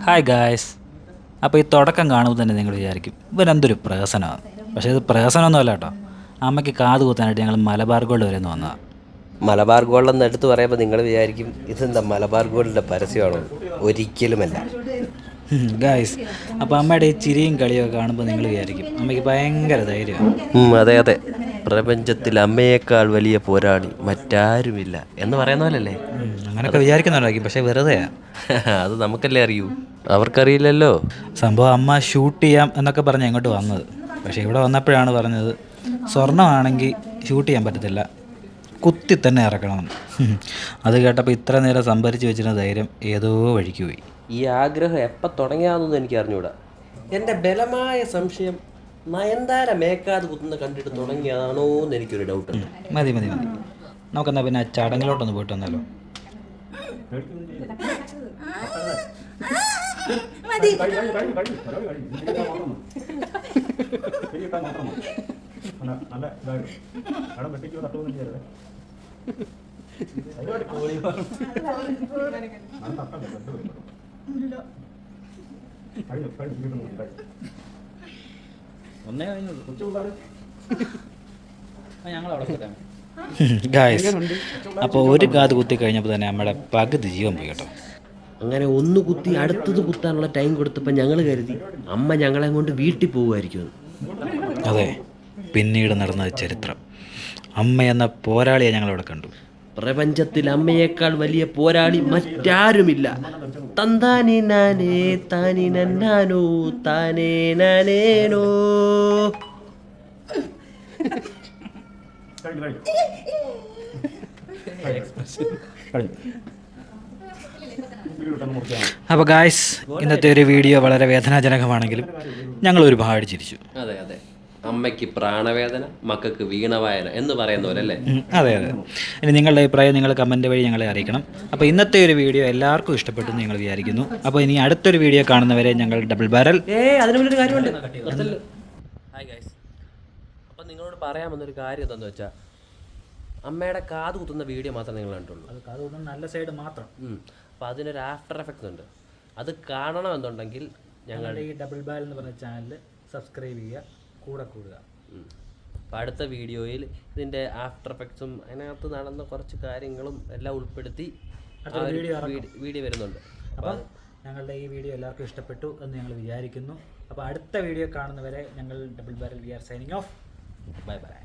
Hi guys അപ്പോൾ ഈ തുടക്കം കാണുമ്പോൾ തന്നെ നിങ്ങൾ വിചാരിക്കും ഇവരെന്തൊരു പ്രഹസനമാണ് പക്ഷേ ഇത് പ്രഹസനമൊന്നുമല്ല കേട്ടോ. അമ്മയ്ക്ക് കാത് കൂത്താനായിട്ട് ഞങ്ങൾ മലബാർ ഗോൾഡ് വരെ ഒന്ന് വന്നതാണ് മലബാർ ഗോൾഡ് എന്ന് എടുത്ത് പറയുമ്പോൾ നിങ്ങൾ വിചാരിക്കും ഇതെന്താ മലബാർ ഗോൾഡിന്റെ പരസ്യമാണോ? ഒരിക്കലുമല്ല. ഗായ്സ് അപ്പോൾ അമ്മയുടെ ഈ ചിരിയും കളിയൊക്കെ കാണുമ്പോൾ നിങ്ങൾ വിചാരിക്കും അമ്മയ്ക്ക് ഭയങ്കര ധൈര്യമാണ് അതെ അതെ. പ്രപഞ്ചത്തിൽ അമ്മയേക്കാൾ വലിയ പോരാളി മറ്റാരുമില്ല എന്ന് പറയുന്ന പോലല്ലേ അങ്ങനെയൊക്കെ വിചാരിക്കുന്നുണ്ടായിരിക്കും പക്ഷേ വെറുതെയാണ് അത് നമുക്കല്ലേ അറിയൂ. അവർക്കറിയില്ലല്ലോ. സംഭവം അമ്മ ഷൂട്ട് ചെയ്യാം എന്നൊക്കെ പറഞ്ഞ് ഇങ്ങോട്ട് വന്നത്. പക്ഷേ ഇവിടെ വന്നപ്പോഴാണ് പറഞ്ഞത് സ്വർണമാണെങ്കിൽ ഷൂട്ട് ചെയ്യാൻ പറ്റത്തില്ല. കുത്തി തന്നെ ഇറക്കണം. അത് കേട്ടപ്പോൾ ഇത്ര നേരം സംഭരിച്ച് വെച്ചിരുന്ന ധൈര്യം ഏതോ വഴിക്ക് പോയി. ഈ ആഗ്രഹം എപ്പോൾ തുടങ്ങിയാണെന്നൊന്നും എനിക്ക് അറിഞ്ഞൂടാ. എന്റെ ബലമായ സംശയം നയന്താര മേക്കാതെ കുത്തുന്ന കണ്ടിട്ട് തുടങ്ങിയതാണോ എന്ന് എനിക്കൊരു ഡൗട്ട് ഉണ്ട്. മതി മതി മതി. നമുക്കെന്നാ പിന്നെ ആ ചടങ്ങിലോട്ടൊന്ന് പോയിട്ട് വന്നാലോ? നല്ല ഇതായിരുന്നു വെട്ടിക്കോ തട്ടുമൊന്നും ചെയ്യരുത് കഴിഞ്ഞു കഴിഞ്ഞു വീണ്ടും കഴിഞ്ഞു ഒന്നേ ഗായ്സ് അപ്പോൾ ഒരു കാത് കുത്തി കഴിഞ്ഞപ്പോൾ തന്നെ നമ്മുടെ പകുതി ജീവൻ പോയി കേട്ടോ. അങ്ങനെ ഒന്ന് കുത്തി അടുത്തത് കുത്താനുള്ള ടൈം കൊടുത്തപ്പോൾ ഞങ്ങൾ കരുതി അമ്മ ഞങ്ങളെ കൊണ്ട് വീട്ടിൽ പോകുമായിരിക്കും അതെ. പിന്നീട് നടന്ന ചരിത്രം. അമ്മ എന്ന പോരാളിയെ ഞങ്ങളവിടെ കണ്ടു. പ്രപഞ്ചത്തിൽ അമ്മയേക്കാൾ വലിയ പോരാളി മറ്റാരുമില്ല. തന്താനി നാനേ താനി നന്നാനോ താനേ നാനേനോ. കഴിഞ്ഞു കഴിഞ്ഞു കഴിഞ്ഞു വീട്ടിൽ മുറിച്ചാണ് അപ്പോൾ ഗായ്സ് ഇന്നത്തെ ഒരു വീഡിയോ വളരെ വേദനാജനകമാണെങ്കിലും ഞങ്ങൾ ഒരുപാട് ചിരിച്ചു. അതെ അതെ. അമ്മയ്ക്ക് പ്രാണവേദന മക്കൾക്ക് വീണവായന എന്ന് പറയുന്ന പോലെ ഉം, അതെ അതെ. ഇനി നിങ്ങളുടെ അഭിപ്രായം നിങ്ങൾ കമന്റ് വഴി ഞങ്ങളെ അറിയിക്കണം. അപ്പോൾ ഇന്നത്തെ ഒരു വീഡിയോ എല്ലാവർക്കും ഇഷ്ടപ്പെട്ടു ഞങ്ങൾ വിചാരിക്കുന്നു. അപ്പോൾ ഇനി അടുത്തൊരു വീഡിയോ കാണുന്നവരെ ഞങ്ങൾ ഡബിൾ ബാരൽ കാര്യമുണ്ട് ഹായ് ഗൈസ് അപ്പം നിങ്ങളോട് പറയാമെന്നൊരു കാര്യം എന്താണെന്ന് വെച്ചാൽ അമ്മയുടെ കാത് കുത്തുന്ന വീഡിയോ മാത്രമേ നിങ്ങൾ കണ്ടുള്ളൂ അത് നല്ല സൈഡ് മാത്രം. അപ്പം അതിനൊരു ആഫ്റ്റർ എഫക്ട്സ് ഉണ്ട്. അത് കാണണമെന്നുണ്ടെങ്കിൽ ഞങ്ങൾ ഞങ്ങളുടെ ഈ ഡബിൾ ബാൽ എന്ന് പറഞ്ഞ ചാനൽ സബ്സ്ക്രൈബ് ചെയ്യുക കൂടെ കൂടുക. അപ്പം അടുത്ത വീഡിയോയിൽ ഇതിന്റെ ആഫ്റ്റർ എഫക്ട്സും അതിനകത്ത് നടന്ന കുറച്ച് കാര്യങ്ങളും എല്ലാം ഉൾപ്പെടുത്തി വീഡിയോ വരുന്നുണ്ട്. അപ്പം ഞങ്ങളുടെ ഈ വീഡിയോ എല്ലാവർക്കും ഇഷ്ടപ്പെട്ടു എന്ന് ഞങ്ങൾ വിചാരിക്കുന്നു. അപ്പോൾ അടുത്ത വീഡിയോ കാണുന്നവരെ ഞങ്ങൾ double barrel we are signing off bye bye